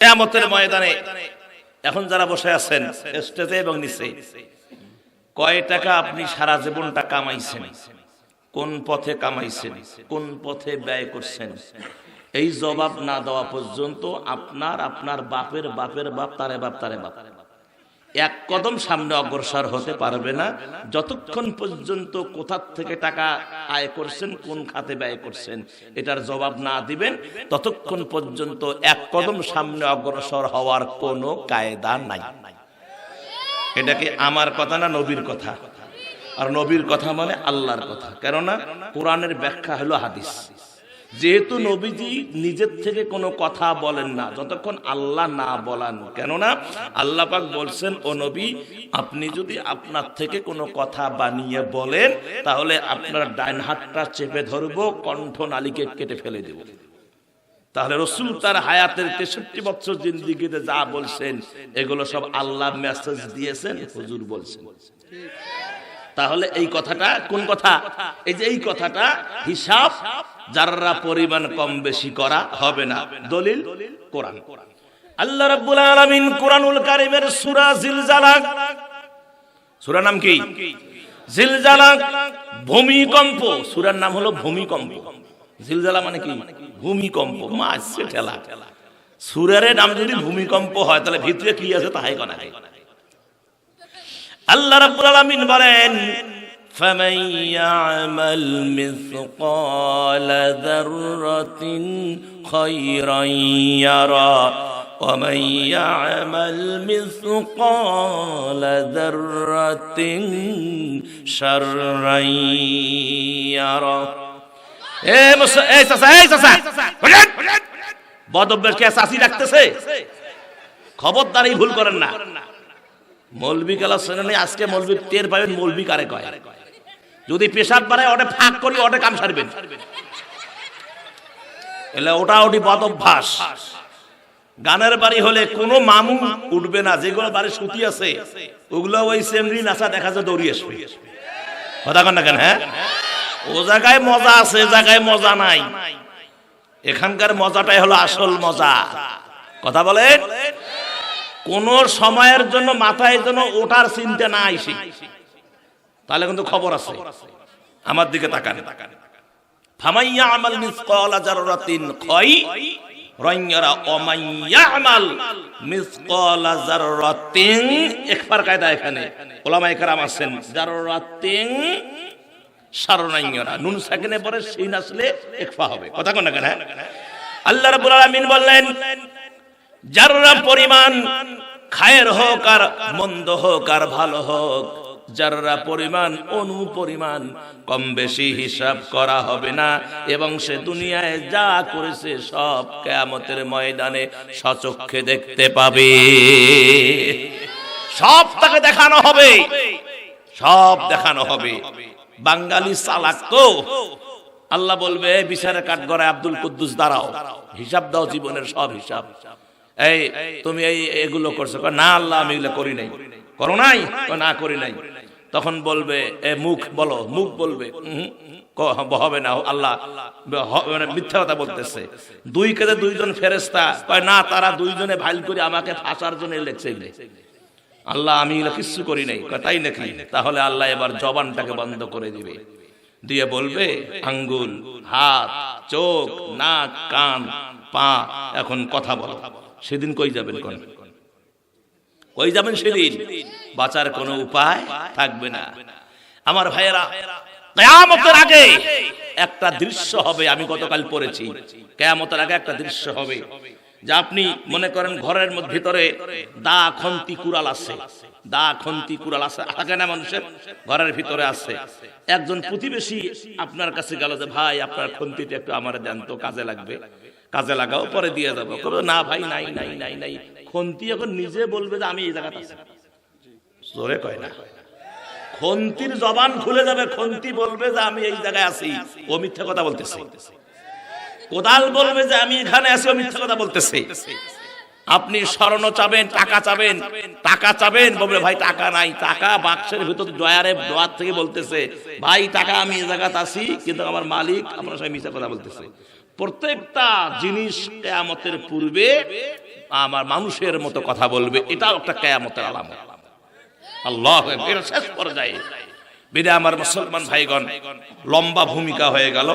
কেয়ামতের ময়দানে। এখন যারা বসে আছেন, স্টেজে এবং নিচে, কয় টাকা আপনি সারা জীবনটা কামাইছেন? কোন পথে কামাইছেন? কোন পথে ব্যয় করছেন? এই জবাব না দেওয়া পর্যন্ত আপনার আপনার বাপের বাপের বাপ, তারে বাপ তারে বাপ। এক কদম সামনে অগ্রসর হতে পারবে না। যতক্ষণ পর্যন্ত কোথার থেকে টাকা আয় করছেন, কোন খাতে ব্যয় করছেন, এটার জবাব না দিবেন, ততক্ষণ পর্যন্ত এক কদম সামনে অগ্রসর হওয়ার কোনো কায়দা নাই। এটা কি আমার কথা না নবীর কথা? আর নবীর কথা মানে আল্লাহর কথা। কেননা কোরআনের ব্যাখ্যা হলো হাদিস। যেহেতু নবীজি নিজের থেকে কোনো কথা বলেন না, যতক্ষণ আল্লাহ না বলান। কেননা আল্লাহ পাক বলছেন, ও নবী, আপনি যদি আপনার থেকে কোনো কথা বানিয়ে বলেন, তাহলে আপনার ডাইন হাতটা চেপে ধরবো, কণ্ঠ নালীকে কেটে ফেলে দেব। তাহলে রসুল তার হায়াতের তেষট্টি বছর জিন্দিগিতে যা বলছেন, এগুলো সব আল্লাহ মেসেজ দিয়েছেন, হুজুর বলছেন। তাহলে এই কথাটা কোন কথা? এই যে এই কথাটা, হিসাব যারা পরিমাণ কম বেশি করা হবে না। দলিল কোরআন। আল্লাহ রাব্বুল আলামিন কোরআনুল কারীমের সূরা জিলজালাক সূরা নাম কি? জিলজালাক ভূমিকম্প। সূরার নাম হলো ভূমিকম্প। জিলজালা মানে কি? ভূমিকম্প। মাছ, ঠেলা। সূরার নাম যদি ভূমিকম্প হয়, তাহলে ভিতরে কি আছে তাহাই কনা। আল্লাহ রাব্বুল আলামিন বলেন فمن يعمل مثقال ذرة خيرا يرى ومن يعمل مثقال ذرة شرا يرى এ মুসা এই চাচা এই চাচা বদব্যের কে চাষি রাখতেছে খবরদার এই ভুল করেন না মলবি গেলা শুনে আজকে মলবি টের পাবেন মলবি কারে কয়? যদি পেশাব বাড়ায় ওটা ফাঁক করি, ওটা কাম সারবেন। এলে ওটা ওটি বদ অভ্যাস। গানের বাড়ি হলে কোনো মামু উঠবে না, যেগুলো বাড়ি সুতি আছে, ওগুলো ওই সেমরি নাচা দেখা যায় দৌড়ি আসবে। কথা না কেন হ্যাঁ? ও জায়গায় মজা আছে জায়গায় মজা নাই। এখানকার মজাটাই হলো আসল মজা। কথা বলেন? কোন সময়ের জন্য মাথায় যেন ওটার চিন্তা না আইসি তাহলে কিন্তু খবর আছে। আমার দিকে তাকান। ফামাইয়া আমাল ওমাইয়া আমাল কায়দা এখানে নুন পরে সিন আসলে হবে। কথা হ্যাঁ? আল্লাহ রাব্বুল আলামিন বললেন যারা পরিমাণ খায়ের হোক আর মন্দ হোক আর ভালো হোক, যারা পরিমাণ অনু পরিমাণ কম বেশি হিসাব করা হবে না। এবং সে দুনিয়ায় যা করেছে সব কেয়ামতের ময়দানে সচক্ষে দেখতে পাবে। সব তাকে দেখানো হবে। সব দেখানো হবে। বাঙালি চালাক তো। আল্লাহ বলবে বিচারে কাঠ গড়ায় আব্দুল কুদ্দুস দাঁড়াও। হিসাব দাও জীবনের সব হিসাব। এই, তুমি এই, এগুলো করছ। না আল্লাহ, আমি এগুলো করি নাই। করো নাই? না, করি নাই। তখন বলবে, এ মুখ বলো, মুখ বলবে হবে না, আল্লাহ মানে মিথ্যা কথা বলতেছে। দুই কেদে দুইজন ফেরেস্তা কয়, না, তারা দুইজনে ভাইল করে আমাকে ফাঁসার জন্য লেখছে। আল্লাহ, আমি এগুলো কিচ্ছু করি নাই। তাই নাকি? তাহলে আল্লাহ এবার জবানটাকে বন্ধ করে দিবে। দিয়ে বলবে, আঙ্গুল, হাত, চোখ, নাক, কান, পা, এখন কথা বলো। সেদিন কই যাবেন কোন? কই যাবেন সেদিন? বাঁচার কোনো উপায় থাকবে না। আমার ভাইয়েরা, কেয়ামতের আগে একটা দৃশ্য হবে, আমি গতকাল পড়েছি। কেয়ামতের আগে একটা দৃশ্য হবে, যে আপনি মনে করেন ঘরের মধ্যে ভিতরে দা খন্তি কুড়াল আছে। দা খন্তি কুড়াল আছে। থাকে না মানুষের? ঘরের ভিতরে আছে। একজন প্রতিবেশী আপনার কাছে গেল যে, ভাই, আপনার খন্তিটা একটু আমার দেন, তো কাজে লাগবে। কাজে লাগাও, পরে দিয়ে যাব। না ভাই, নাই নাই নাই নাই। খন্তি এখন নিজে বলবে যে আমি এই জায়গাতে জোরে কয় না। খন্তির জবান খুলে যাবে, খন্তি বলবে যে আমি এই জায়গায় আছি। ও মিথ্যা কথা বলতেছে। কোদাল বলবে যে আমি এখানে আছি, ও মিথ্যা কথা বলতেছে। আপনি স্বর্ণ চাবেন, টাকা চাবেন টাকা চাবেন, বলবে, ভাই, টাকা নাই। টাকা বাক্সের ভিতর ডয়ারে ডোয়ার থেকে বলতেছে, ভাই, টাকা আমি এই জায়গাতে আছি, কিন্তু আমার মালিক আপনার সঙ্গে মিথ্যা কথা বলতেছে। প্রত্যেকটা জিনিস কেয়ামতের পূর্বে আমার মানুষের মতো কথা বলবে। এটাও একটা কেয়ামতের আলাম আল্লাহ শেষ পর্যায়ে। বেদে আমার মুসলমান ভাইগণ, লম্বা ভূমিকা হয়ে গেল।